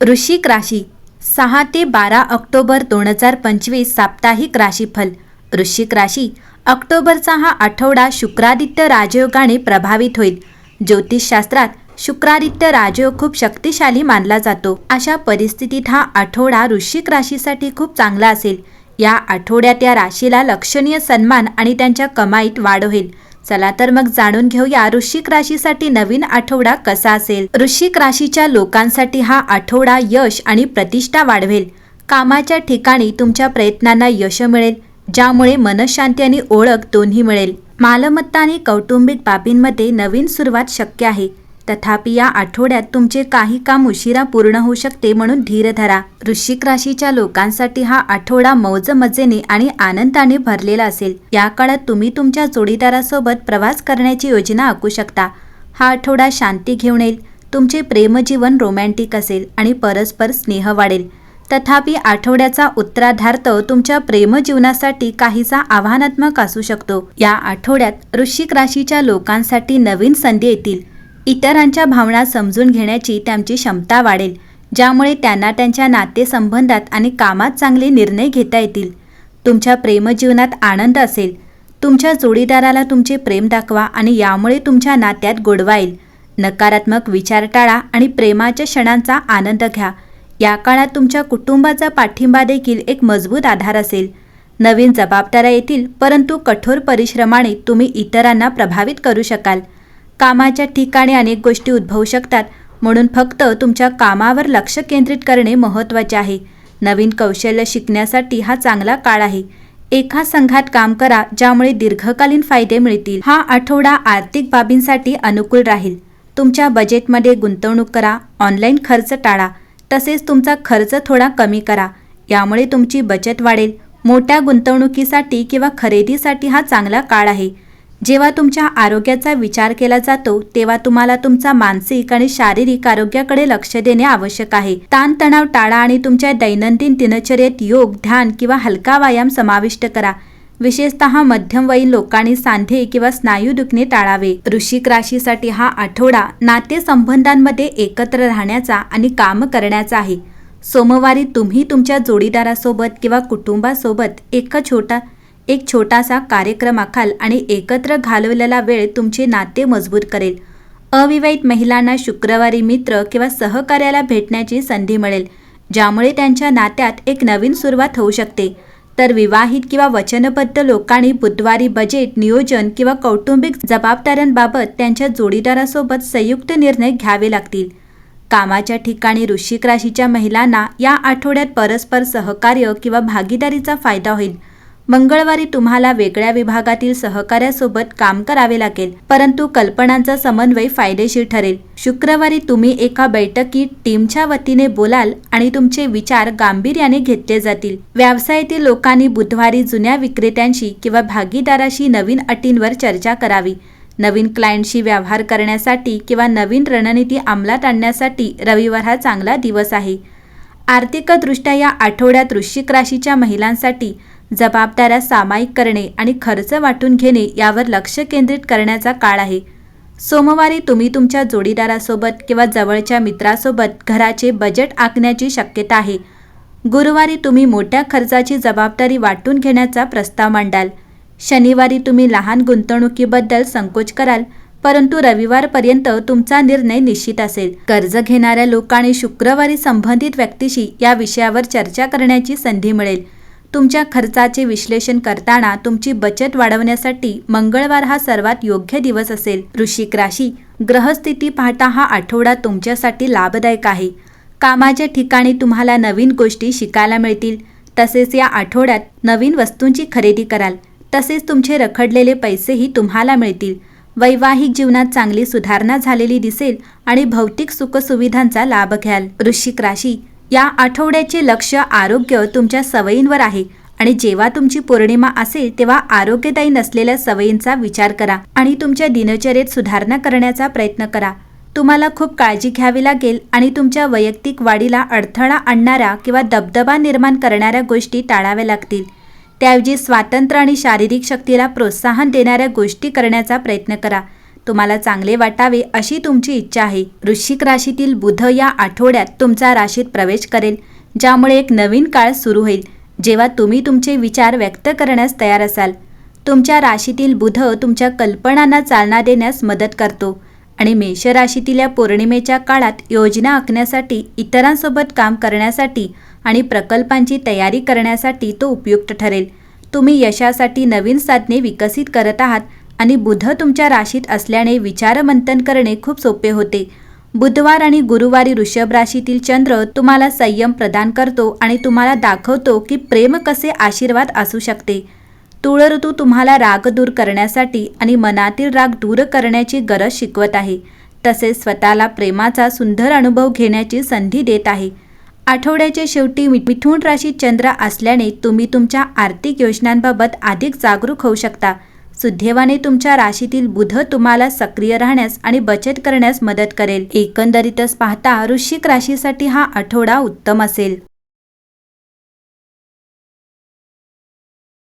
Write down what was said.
वृश्चिक राशी सहा ते बारा ऑक्टोबर दोन हजार पंचवीस साप्ताहिक राशीफल. वृश्चिक राशी ऑक्टोबरचा हा आठवडा शुक्रादित्य राजयोगाने प्रभावित होईल. ज्योतिषशास्त्रात शुक्रादित्य राजयोग खूप शक्तिशाली मानला जातो. अशा परिस्थितीत हा आठवडा वृश्चिक राशीसाठी खूप चांगला असेल. या आठवड्यात या राशीला लक्षणीय सन्मान आणि त्यांच्या कमाईत वाढ होईल. चला तर मग जाणून घेऊया वृश्चिक राशीसाठी नवीन आठवडा कसा असेल. वृश्चिक राशीच्या लोकांसाठी हा आठवडा यश आणि प्रतिष्ठा वाढवेल. कामाच्या ठिकाणी तुमच्या प्रयत्नांना यश मिळेल ज्यामुळे मनशांती आणि ओळख दोन्ही मिळेल. मालमत्ता आणि कौटुंबिक बाबींमध्ये नवीन सुरुवात शक्य आहे. तथापि या आठवड्यात तुमचे काही काम उशिरा पूर्ण होऊ शकते म्हणून धीर धरा. वृश्चिक राशीच्या लोकांसाठी हा आठवडा मौज मजेने आणि आनंदाने भरलेला असेल. या काळात तुम्ही तुमच्या जोडीदारासोबत प्रवास करण्याची योजना आखू शकता. हा आठवडा शांती घेऊन येईल. तुमचे प्रेमजीवन रोमॅन्टिक असेल आणि परस्पर स्नेह वाढेल. तथापि आठवड्याचा उत्तराधार्थ तुमच्या प्रेमजीवनासाठी काहीसा आव्हानात्मक असू शकतो. या आठवड्यात वृश्चिक राशीच्या लोकांसाठी नवीन संधी येतील. इतरांच्या भावना समजून घेण्याची त्यांची क्षमता वाढेल ज्यामुळे त्यांना त्यांच्या नातेसंबंधात आणि कामात चांगले निर्णय घेता येतील. तुमच्या प्रेमजीवनात आनंद असेल. तुमच्या जोडीदाराला तुमचे प्रेम दाखवा आणि यामुळे तुमच्या नात्यात गोडवा येईल नकारात्मक विचार टाळा आणि प्रेमाच्या क्षणांचा आनंद घ्या. या काळात तुमच्या कुटुंबाचा पाठिंबा देखील एक मजबूत आधार असेल. नवीन जबाबदाऱ्या येतील परंतु कठोर परिश्रमाने तुम्ही इतरांना प्रभावित करू शकाल. कामाच्या ठिकाणी अनेक गोष्टी उद्भवू शकतात. म्हणून फक्त तुमच्या कामावर लक्ष केंद्रित करणे महत्त्वाचे आहे. नवीन कौशल्य शिकण्यासाठी हा चांगला काळ आहे. एका संघात काम करा ज्यामुळे दीर्घकालीन फायदे मिळतील. हा आठवडा आर्थिक बाबींसाठी अनुकूल राहील. तुमच्या बजेटमध्ये गुंतवणूक करा ऑनलाईन खर्च टाळा. तसेच तुमचा खर्च थोडा कमी करा. यामुळे तुमची बचत वाढेल. मोठ्या गुंतवणुकीसाठी किंवा खरेदीसाठी हा चांगला काळ आहे. जेव्हा तुमच्या आरोग्याचा विचार केला जातो तेव्हा तुम्हाला तुमचा मानसिक आणि शारीरिक आरोग्याकडे लक्ष देणे आवश्यक आहे. ताणतणाव टाळा आणि तुमच्या दैनंदिन दिनचर्येत योग ध्यान किंवा हलका व्यायाम समाविष्ट करा. विशेषतः मध्यमवयीन लोकांनी सांधे किंवा स्नायू दुखणे टाळावे. वृश्चिक राशीसाठी हा आठवडा नातेसंबंधांमध्ये एकत्र राहण्याचा आणि काम करण्याचा आहे. सोमवारी तुम्ही तुमच्या जोडीदारासोबत किंवा कुटुंबासोबत एक छोटा एक छोटासा कार्यक्रम आखाल आणि एकत्र घालवलेला वेळ तुमचे नाते मजबूत करेल. अविवाहित महिलांना शुक्रवारी मित्र किंवा सहकार्याला भेटण्याची संधी मिळेल ज्यामुळे त्यांच्या नात्यात एक नवीन सुरुवात होऊ शकते. तर विवाहित किंवा वचनबद्ध लोकांनी बुधवारी बजेट नियोजन किंवा कौटुंबिक जबाबदाऱ्यांबाबत त्यांच्या जोडीदारासोबत संयुक्त निर्णय घ्यावे लागतील. कामाच्या ठिकाणी वृश्चिक राशीच्या महिलांना या आठवड्यात परस्पर सहकार्य किंवा भागीदारीचा फायदा होईल. मंगळवारी तुम्हाला वेगळ्या विभागातील सहकाऱ्यासोबत काम करावे लागेल परंतु कल्पनांचा समन्वय फायदेशीर ठरेल. शुक्रवारी तुम्ही एका बैठकीत टीमच्या वतीने बोलाल आणि तुमचे विचार गांभीर्याने घेतले जातील. व्यवसायातील लोकांनी बुधवारी जुन्या विक्रेत्यांशी किंवा भागीदाराशी नवीन अटींवर चर्चा करावी. नवीन क्लायंटशी व्यवहार करण्यासाठी किंवा नवीन रणनीती अंमलात आणण्यासाठी रविवार हा चांगला दिवस आहे. आर्थिकदृष्ट्या या आठवड्यात वृश्चिक राशीच्या महिलांसाठी जबाबदाऱ्या सामायिक करणे आणि खर्च वाटून घेणे यावर लक्ष केंद्रित करण्याचा काळ आहे. सोमवारी तुम्ही तुमच्या जोडीदारासोबत किंवा जवळच्या मित्रासोबत घराचे बजेट आखण्याची शक्यता आहे. गुरुवारी तुम्ही मोठ्या खर्चाची जबाबदारी वाटून घेण्याचा प्रस्ताव मांडाल. शनिवारी तुम्ही लहान गुंतवणुकीबद्दल संकोच कराल परंतु रविवारपर्यंत तुमचा निर्णय निश्चित असेल. कर्ज घेणाऱ्या लोकांनी शुक्रवारी संबंधित व्यक्तीशी या विषयावर चर्चा करण्याची संधी मिळेल. तुमच्या खर्चाचे विश्लेषण करताना तुमची बचत वाढवण्यासाठी मंगळवार हा सर्वात योग्य दिवस असेल. वृश्चिक राशी ग्रहस्थिती पाहता हा आठवडा तुमच्यासाठी लाभदायक आहे. कामाच्या ठिकाणी तुम्हाला नवीन गोष्टी शिकायला मिळतील. तसेच या आठवड्यात नवीन वस्तूंची खरेदी कराल. तसेच तुमचे रखडलेले पैसेही तुम्हाला मिळतील. वैवाहिक जीवनात चांगली सुधारणा झालेली दिसेल आणि भौतिक सुखसुविधांचा लाभ घ्याल. वृश्चिक राशी या आठवड्याचे लक्ष आरोग्य तुमच्या सवयींवर आहे. आणि जेव्हा तुमची पौर्णिमा असेल तेव्हा आरोग्यदायी नसलेल्या सवयींचा विचार करा आणि तुमच्या दिनचर्येत सुधारणा करण्याचा प्रयत्न करा. तुम्हाला खूप काळजी घ्यावी लागेल आणि तुमच्या वैयक्तिक वाढीला अडथळा आणणाऱ्या किंवा दबदबा निर्माण करणाऱ्या गोष्टी टाळाव्या लागतील. त्याऐवजी स्वातंत्र्य आणि शारीरिक शक्तीला प्रोत्साहन देणाऱ्या गोष्टी करण्याचा प्रयत्न करा. तुम्हाला चांगले वाटावे अशी तुमची इच्छा आहे. वृश्चिक राशीतील बुध या आठवड्यात तुमचा राशीत प्रवेश करेल ज्यामुळे एक नवीन काळ सुरू होईल. जेव्हा तुम्ही तुमचे विचार व्यक्त करण्यास तयार असाल तुमच्या राशीतील बुध तुमच्या कल्पनांना चालना देण्यास मदत करतो आणि मेष राशीतील या पौर्णिमेच्या काळात योजना आखण्यासाठी इतरांसोबत काम करण्यासाठी आणि प्रकल्पांची तयारी करण्यासाठी तो उपयुक्त ठरेल. तुम्ही यशासाठी नवीन साधने विकसित करत आहात आणि बुध तुमच्या राशीत असल्याने विचारमंथन करणे खूप सोपे होते. बुधवार आणि गुरुवारी वृषभ राशीतील चंद्र तुम्हाला संयम प्रदान करतो आणि तुम्हाला दाखवतो की प्रेम कसे आशीर्वाद असू शकते. तुळ ऋतू तुम्हाला राग दूर करण्यासाठी आणि मनातील राग दूर करण्याची गरज शिकवत आहे. तसेच स्वतःला प्रेमाचा सुंदर अनुभव घेण्याची संधी देत आहे. आठवड्याच्या शेवटी मिथुन राशीत चंद्र असल्याने तुम्ही तुमच्या आर्थिक योजनांबाबत अधिक जागरूक होऊ शकता. सुदैवाने तुमच्या राशीतील बुध तुम्हाला सक्रिय राहण्यास आणि बचत करण्यास मदत करेल. एकंदरीतच पाहता वृश्चिक राशीसाठी हा आठवडा उत्तम असेल.